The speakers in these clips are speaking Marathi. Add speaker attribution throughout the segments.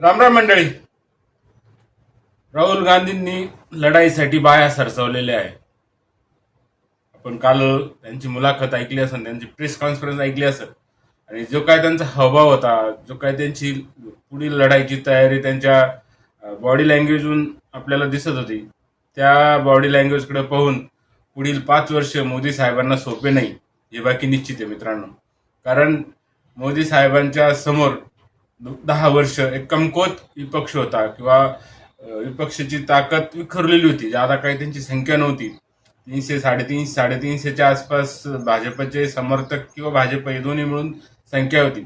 Speaker 1: रामराम मंडळी. राहुल गांधींनी लढाईसाठी बाया सरसवलेल्या आहे आपण काल त्यांची मुलाखत ऐकली असेल त्यांची प्रेस कॉन्फरन्स ऐकली असेल. आणि जो काय त्यांचा हवभाव होता जो काय त्यांची पुढील लढाईची तयारी त्यांच्या बॉडी लँग्वेजहून आपल्याला दिसत होती त्या बॉडी लँग्वेजकडे पाहून पुढील पाच वर्ष मोदी साहेबांना सोपे नाही हे बाकी निश्चित आहे मित्रांनो. कारण मोदी साहेबांच्या समोर दहा वर्ष एक कमकोत विपक्ष होता किंवा विपक्षाची ताकद विखरलेली होती ज्यादा काही त्यांची संख्या नव्हती. तीनशे साडेतीनशे साडेतीनशेच्या आसपास भाजपचे समर्थक किंवा भाजप हे दोन्ही मिळून संख्या होती.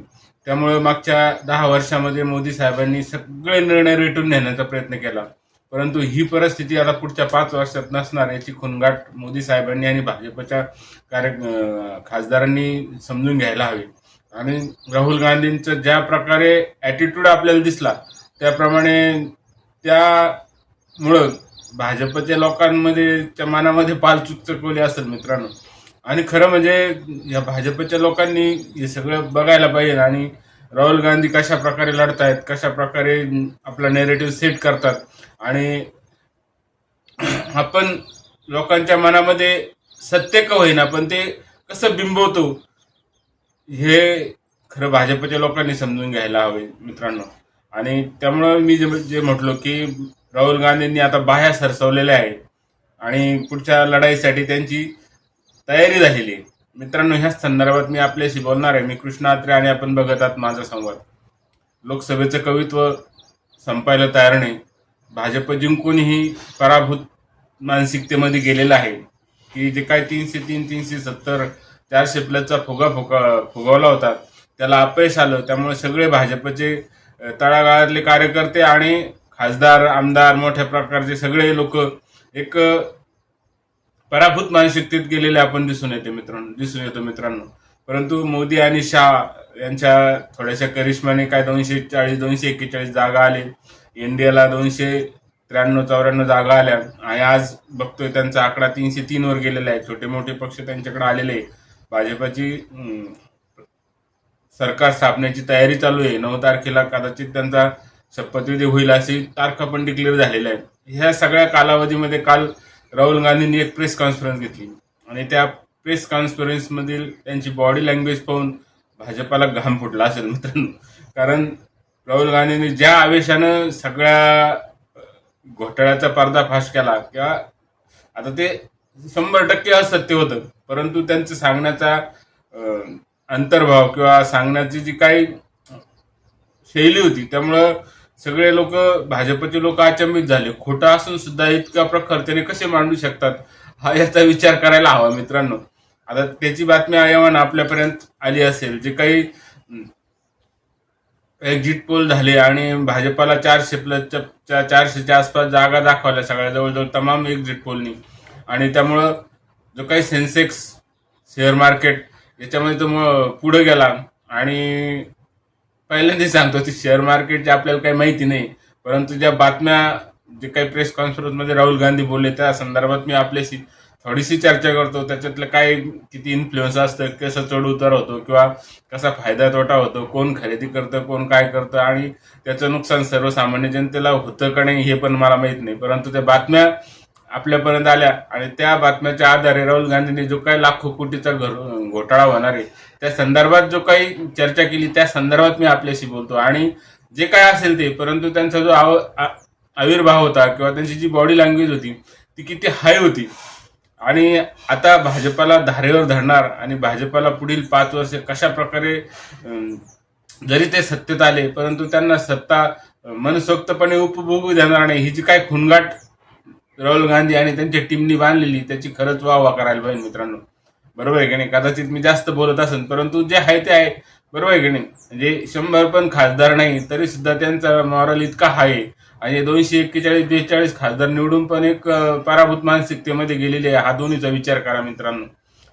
Speaker 1: त्यामुळे मागच्या दहा वर्षामध्ये मोदी साहेबांनी सगळे निर्णय रेटून नेण्याचा प्रयत्न केला. परंतु ही परिस्थिती आता पुढच्या पाच वर्षात नसणार याची खुणगाठ मोदी साहेबांनी आणि भाजपच्या कार्य खासदारांनी समजून घ्यायला हवी. आणि राहुल गांधींचं ज्या प्रकारे ॲटिट्यूड आपल्याला दिसला त्याप्रमाणे त्यामुळं भाजपच्या लोकांमध्ये त्या मनामध्ये पालचूक चकवली असेल मित्रांनो. आणि खरं म्हणजे या भाजपच्या लोकांनी हे सगळं बघायला पाहिजे आणि राहुल गांधी कशा प्रकारे लढतायत कशा प्रकारे आपला नेरेटिव्ह सेट करतात आणि आपण लोकांच्या मनामध्ये सत्य का होईना पण ते कसं बिंबवतो हे खरं भाजपच्या लोकांनी समजून घ्यायला हवे मित्रांनो. आणि त्यामुळं मी जे जे म्हटलो की राहुल गांधींनी आता बाह्या सरसवलेल्या आहे आणि पुढच्या लढाईसाठी त्यांची तयारी झालेली आहे. मित्रांनो ह्याच संदर्भात मी आपल्याशी बोलणार आहे. मी कृष्णा अत्रे आणि आपण बघत आहात माझा संवाद. लोकसभेचं कवित्व संपायला तयार नाही. भाजप जिंकूनही पराभूत मानसिकतेमध्ये गेलेलं आहे. की जे काय तीनशे तीन तीनशे सत्तर त्या प्लसचा फुगा फुगा फुगवला होता. त्याला अपयश आलं. त्यामुळे सगळे भाजपचे तळागाळातले कार्यकर्ते आणि खासदार आमदार मोठ्या प्रकारचे सगळे लोक एक पराभूत मानसिकतेत गेलेले आपण दिसून येते मित्रांनो दिसून येतो मित्रांनो. परंतु मोदी आणि शाह यांच्या थोड्याशा करिश्माने काय दोनशे चाळीस दोनशे एक्केचाळीस जागा आले. इंडियाला दोनशे त्र्याण्णव चौऱ्याण्णव जागा आल्या. आणि आज बघतोय त्यांचा आकडा तीनशे तीन वर गेलेला आहे. छोटे मोठे पक्ष त्यांच्याकडे आलेले आहे भाजपाची सरकार स्थापनेची तयारी चालू आहे. नऊ तारखेला कदाचित त्यांचा शपथविधी होईल अशी तारखा पण डिक्लेअर झालेल्या आहेत. ह्या सगळ्या कालावधीमध्ये काल राहुल गांधींनी एक प्रेस कॉन्फरन्स घेतली. आणि त्या प्रेस कॉन्फरन्समधील त्यांची बॉडी लँग्वेज पाहून भाजपाला घाम फुटला असेल मित्रांनो. कारण राहुल गांधींनी ज्या आवेशानं सगळ्या घोटाळ्याचा पर्दाफाश केला किंवा आता ते शंभर टक्के असत्य होतं. परंतु त्यांचं सांगण्याचा अंतर्भाव किंवा सांगण्याची जी काही शैली होती त्यामुळं सगळे लोक भाजपचे लोक अचंबित झाले. खोटं असून सुद्धा इतका प्रखर त्याने कसे मांडू शकतात हा याचा विचार करायला हवा मित्रांनो. आता त्याची बातमी आयामान आपल्यापर्यंत आली असेल जे काही एक्झिट पोल झाले आणि भाजपाला चारशे प्लसच्या चारशेच्या आसपास जागा दाखवल्या सगळ्या जवळजवळ तमाम एक्झिट पोलनी आणि त्यामुळं जो काही सेन्सेक्स शेअर मार्केट याच्यामध्ये तो मग पुढे गेला. आणि पहिल्यांदा सांगतो की शेअर मार्केटची आपल्याला काही माहिती नाही परंतु ज्या बातम्या जे काही प्रेस कॉन्फरन्समध्ये राहुल गांधी बोलले त्या संदर्भात मी आपल्याशी थोडीशी चर्चा करतो. त्याच्यातलं काय किती इन्फ्लुएन्स असतं कसं चढ उतार होतो किंवा कसा फायदा तोटा होतो कोण खरेदी करतं कोण काय करतं आणि त्याचं नुकसान सर्वसामान्य जनतेला होतं का नाही हे पण मला माहीत नाही. परंतु त्या बातम्या आपल्यापर्यंत आल्या आणि त्या बातम्याच्या आधारे राहुल गांधींनी जो काही लाखो कोटीचा घर घोटाळा होणार आहे त्या संदर्भात जो काही चर्चा केली त्या संदर्भात मी आपल्याशी बोलतो. आणि जे काय असेल ते परंतु त्यांचा जो आव आ- आविर्भाव होता किंवा त्यांची जी बॉडी लँग्वेज होती ती किती हाय होती. आणि आता भाजपाला धारेवर धरणार आणि भाजपाला पुढील पाच वर्ष कशा प्रकारे जरी ते सत्तेत आले परंतु त्यांना सत्ता मनसोक्तपणे उपभोगू देणार नाही ही जी काय खुणगाट राहुल गांधी आणि त्यांच्या टीमनी बांधलेली त्याची खरंच वाह वाह करायला पाहिजे मित्रांनो. बरोबर आहे की नाही? कदाचित मी जास्त बोलत असेल परंतु जे आहे ते आहे. बरोबर आहे की नाही? म्हणजे शंभर पण खासदार नाही तरी सुद्धा त्यांचा मॉरल इतका आहे. आणि दोनशे एक्केचाळीस बेचाळीस खासदार निवडून पण एक पराभूत मानसिकतेमध्ये गेलेले आहे. हा दोन्हीचा विचार करा मित्रांनो.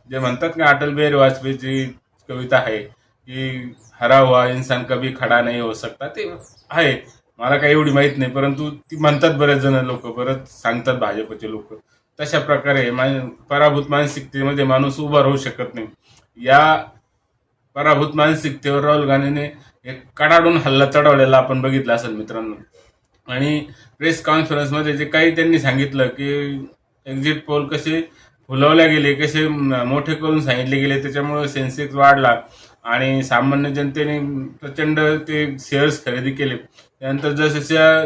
Speaker 1: जे म्हणतात ना अटल बिहारी वाजपेयीची कविता आहे की हरा हुआ इन्सान कभी खडा नाही हो सकता. ते आहे. मला काही एवढी माहीत नाही परंतु ती म्हणतात बरेच जण लोक परत सांगतात भाजपचे लोक. तशा प्रकारे मान- पराभूत मानसिकतेमध्ये माणूस उभा राहू शकत नाही. या पराभूत मानसिकतेवर राहुल गांधीने एक कडाडून हल्ला चढवलेला आपण बघितला असेल मित्रांनो. आणि प्रेस कॉन्फरन्समध्ये जे काही त्यांनी सांगितलं की एक्झिट पोल कसे फुलवले गेले कसे मोठे करून सांगितले गेले त्याच्यामुळे सेन्सेक्स वाढला. आणि सामान्य जनतेने प्रचंड ते शेअर्स खरेदी केले. त्यानंतर जसजशा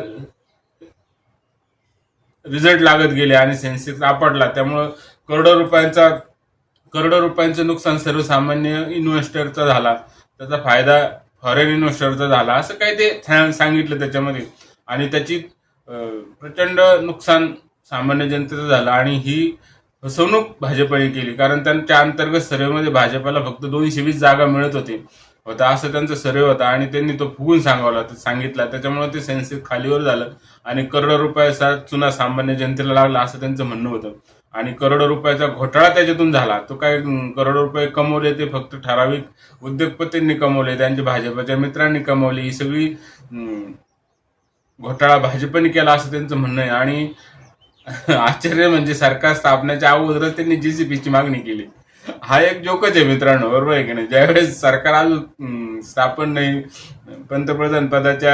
Speaker 1: रिझल्ट लागत गेले आणि सेन्सेक्स आपटला त्यामुळं करोडो रुपयांचा करोडो रुपयांचं नुकसान सर्वसामान्य इन्व्हेस्टरचा झाला. त्याचा फायदा फॉरेन इन्व्हेस्टरचा झाला असं काही ते सांगितलं त्याच्यामध्ये. आणि त्याची प्रचंड नुकसान सामान्य जनतेचं झालं आणि ही फसवणूक भाजपने केली. कारण त्यांच्या अंतर्गत सर्वेमध्ये भाजपला फक्त दोनशे वीस जागा मिळत होती. होता असं त्यांचा सर्वे होता आणि त्यांनी तो फुगून सांगावला सांगितला. त्याच्यामुळे ते सेन्सिस खालीवर झालं आणि करोडो रुपयाचा चुना सामान्य जनतेला लागला असं त्यांचं म्हणणं होतं. आणि करोडो रुपयाचा घोटाळा त्याच्यातून झाला. तो काय करोडो रुपये कमवले ते फक्त ठराविक उद्योगपतींनी कमवले त्यांच्या भाजपाच्या मित्रांनी कमवले. ही सगळी घोटाळा भाजपने केला असं त्यांचं म्हणणं आहे. आणि आश्चर्य म्हणजे सरकार स्थापनेच्या अगोदरच त्यांनी जीसीपीची मागणी केली. हा एक जोकच आहे मित्रांनो बरोबर आहे की नाही? ज्यावेळेस सरकार आज स्थापन नाही पंतप्रधान पदाच्या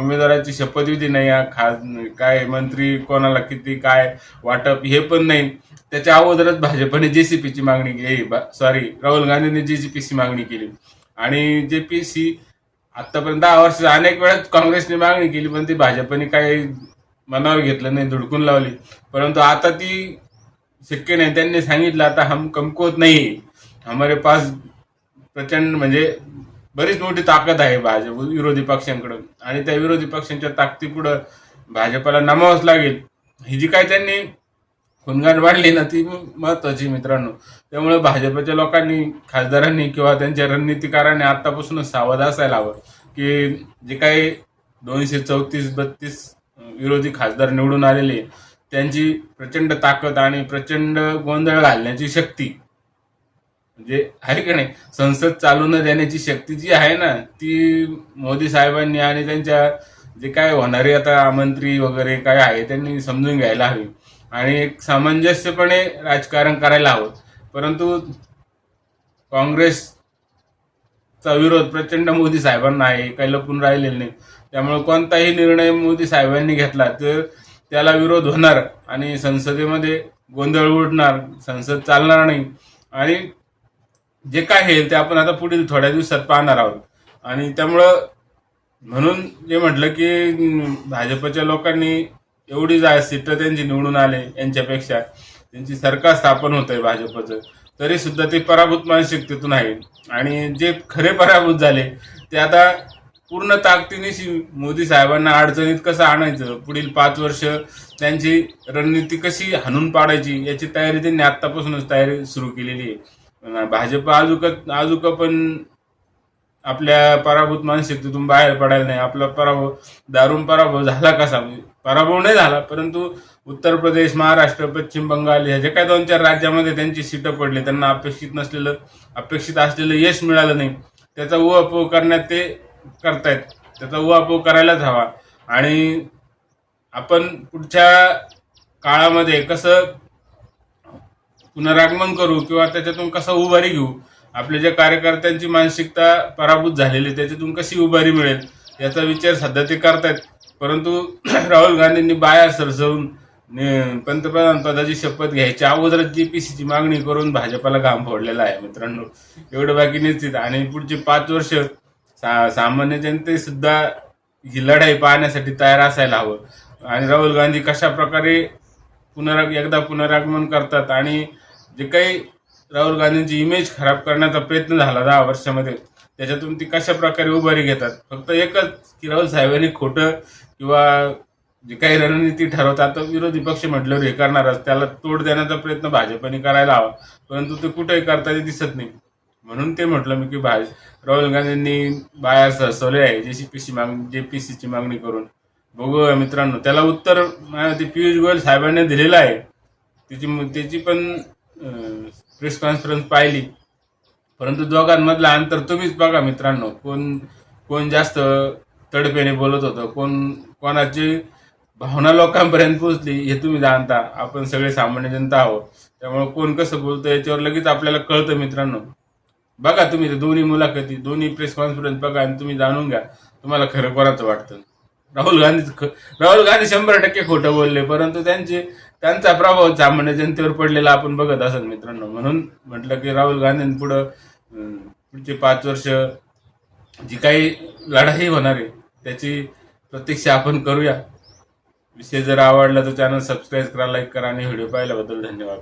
Speaker 1: उमेदवाराची शपथविधी नाही खास काय मंत्री कोणाला किती काय वाटप हे पण नाही. त्याच्या अगोदरच भाजपने जेसीपीची मागणी केली. सॉरी राहुल गांधींनी जेसीपीची मागणी केली. आणि जेपीसी आतापर्यंत दहा वर्ष अनेक वेळा काँग्रेसने मागणी केली पण ती भाजपने काही मनावर घेतलं नाही धुडकून लावली. परंतु आता ती शक्य नाही त्यांनी सांगितलं आता हम कमकुवत नाही. हमारे पास प्रचंड म्हणजे बरीच मोठी ताकद आहे भाजप विरोधी पक्षांकडं आणि त्या विरोधी पक्षांच्या ताकदीपुढं भाजपला नमावंच लागेल. ही जी काय त्यांनी खुणगाट वाढली ना ती महत्वाची मित्रांनो. त्यामुळे भाजपच्या लोकांनी खासदारांनी किंवा त्यांच्या रणनीतिकारांनी आतापासूनच सावध असायला हवं की जे काही दोनशे चौतीस बत्तीस विरोधी खासदार निवडून आलेले त्यांची प्रचंड ताकद आणि प्रचंड गोंधळ घालण्याची शक्ती. म्हणजे आहे की नाही? संसद चालू न देण्याची शक्ती जी आहे ना ती मोदी साहेबांनी आणि त्यांच्या जे काय होणारे आता मंत्री वगैरे काय आहे त्यांनी समजून घ्यायला हवी. आणि एक सामंजस्यपणे राजकारण करायला हवं. परंतु काँग्रेस चा विरोध प्रचंड मोदी साहेबांना आहे काही लपून राहिलेलं नाही. त्यामुळे कोणताही निर्णय मोदी साहेबांनी घेतला तर त्याला विरोध होणार आणि संसदेमध्ये गोंधळ उडणार संसद चालणार नाही. आणि जे काय होईल ते आपण आता पुढील थोड्या दिवसात पाहणार आहोत. आणि त्यामुळं म्हणून जे म्हटलं की भाजपच्या लोकांनी एवढी जा सीटं त्यांची निवडून आले यांच्यापेक्षा त्यांची सरकार स्थापन होत आहे भाजपचं. तरी सुद्धा ते पराभूत मानसिकतेतून आहे. आणि जे खरे पराभूत झाले ते आता पूर्ण ताकदीनिशी मोदी साहेबांना अडचणीत कसं आणायचं? पुढील पाच वर्ष त्यांची रणनीती कशी हाणून पाडायची याची तयारी त्यांनी आत्तापासूनच तयारी सुरू केलेली आहे. भाजप आजूक आजूक पण आपल्या पराभूत मानसिकतेतून बाहेर पडायला नाही. आपला पराभव दारुण पराभव झाला कसा? पराभव नाही झाला परंतु उत्तर प्रदेश महाराष्ट्र पश्चिम बंगाल ह्या जे काही दोन चार राज्यामध्ये त्यांची सीटं पडली त्यांना अपेक्षित नसलेलं अपेक्षित असलेलं यश मिळालं नाही. त्याचा उहापोह करण्यात ते करतायत. त्याचा उहापोह करायलाच हवा. आणि आपण पुढच्या काळामध्ये कसं पुनरागमन करू किंवा त्याच्यातून कसं उभारी घेऊ आपल्या ज्या कार्यकर्त्यांची मानसिकता पराभूत झालेली आहे, त्याच्यातून कशी उभारी मिळेल याचा विचार सध्या ते करतायत. परंतु राहुल गांधींनी बाया सरसवून पंतप्रधान पदाची शपथ घ्यायच्या अगोदरच जीपीसीची मागणी करून भाजपाला घाम फोडलेला आहे मित्रांनो. एवढं बाकी निश्चित. आणि पुढची पाच वर्ष सा सामान्य जनतेसुद्धा ही लढाई पाहण्यासाठी तयार असायला हवं. आणि राहुल गांधी कशा प्रकारे पुनरा एकदा पुनरागमन करतात आणि जे काही राहुल गांधींची इमेज खराब करण्याचा प्रयत्न झाला दहा वर्षामध्ये त्याच्यातून ती कशा प्रकारे उभारी घेतात. फक्त एकच की राहुल साहेबांनी खोटं किंवा जे काही रणनीती ठरवतात आता विरोधी पक्ष म्हटल्यावर हे करणारच. त्याला तोड देण्याचा प्रयत्न भाजपने करायला हवा. परंतु ते कुठेही ते दिसत नाही. म्हणून ते म्हटलं मी की भाज राहुल गांधींनी बाया सरसवले आहे जे सी पी जेसीपीसी मागणी सीची मागणी करून. बघूया मित्रांनो त्याला उत्तर ते पियुष गोयल साहेबांनी दिलेलं आहे. त्याची त्याची पण प्रेस कॉन्फरन्स पाहिली. परंतु दोघांमधलं अंतर तुम्हीच बघा मित्रांनो. कोण कोण जास्त तडपेने बोलत होतं कोण कोणाची भावना लोकांपर्यंत पोहोचली हे तुम्ही जाणता. आपण सगळे सामान्य जनता आहोत. त्यामुळे कोण कसं बोलतं याच्यावर लगेच आपल्याला कळतं मित्रांनो. बघा तुम्ही ते दोन्ही मुलाखती दोन्ही प्रेस कॉन्फरन्स बघा आणि तुम्ही जाणून घ्या. तुम्हाला खरं कोणाचं वाटतं. राहुल गांधी राहुल गांधी शंभर टक्के खोटं बोलले परंतु त्यांचे त्यांचा प्रभाव सामान्य जनतेवर पडलेला आपण बघत असत मित्रांनो. म्हणून म्हटलं की राहुल गांधींनी पुढं पुढचे पाच वर्ष जी काही लढाई होणार आहे त्याची प्रतीक्षा आपण करूया. विषय जर आवडला तर चॅनल सबस्क्राईब करा लाईक करा आणि व्हिडिओ पाहिल्याबद्दल धन्यवाद.